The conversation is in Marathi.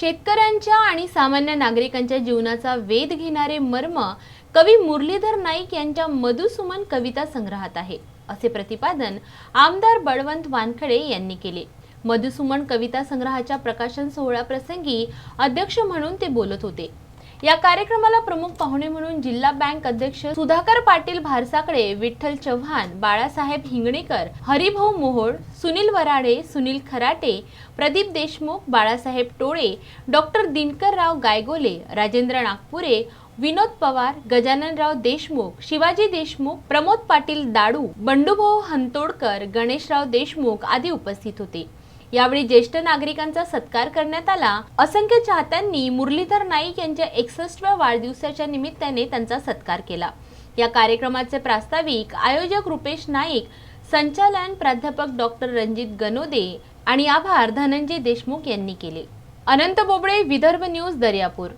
शेतकऱ्यांच्या आणि सामान्य नागरिकांच्या जीवनाचा वेध घेणारे मर्म कवी मुरलीधर नाईक यांच्या मधुसुमन कविता संग्रहात आहे. असे प्रतिपादन आमदार बळवंत वानखडे यांनी केले. मधुसुमन कविता संग्रहाच्या प्रकाशन सोहळ्याप्रसंगी अध्यक्ष म्हणून ते बोलत होते. या कार्यक्रमाला प्रमुख पाहुणे म्हणून जिल्हा बँक अध्यक्ष सुधाकर पाटील भारसाकडे विठ्ठल चव्हाण बाळासाहेब हिंगणेकर हरिभाऊ मोहोळ सुनील वराडे सुनील खराटे प्रदीप देशमुख बाळासाहेब टोळे डॉक्टर दिनकरराव गायगोले राजेंद्र नागपुरे विनोद पवार गजाननराव देशमुख शिवाजी देशमुख प्रमोद पाटील दाडू बंडूभाऊ हंतोडकर गणेशराव देशमुख आदी उपस्थित होते. यावेळी ज्येष्ठ नागरिकांचा सत्कार करण्यात आला. असंख्य चाहत्यांनी मुरलीधर नाईक यांच्या एकसष्टव्या वाढदिवसाच्या निमित्ताने त्यांचा सत्कार केला. या कार्यक्रमाचे प्रास्ताविक आयोजक रुपेश नाईक संचालन प्राध्यापक डॉक्टर रणजित गनोदे आणि आभार धनंजय देशमुख यांनी केले. अनंत बोबडे विदर्भ न्यूज दर्यापूर.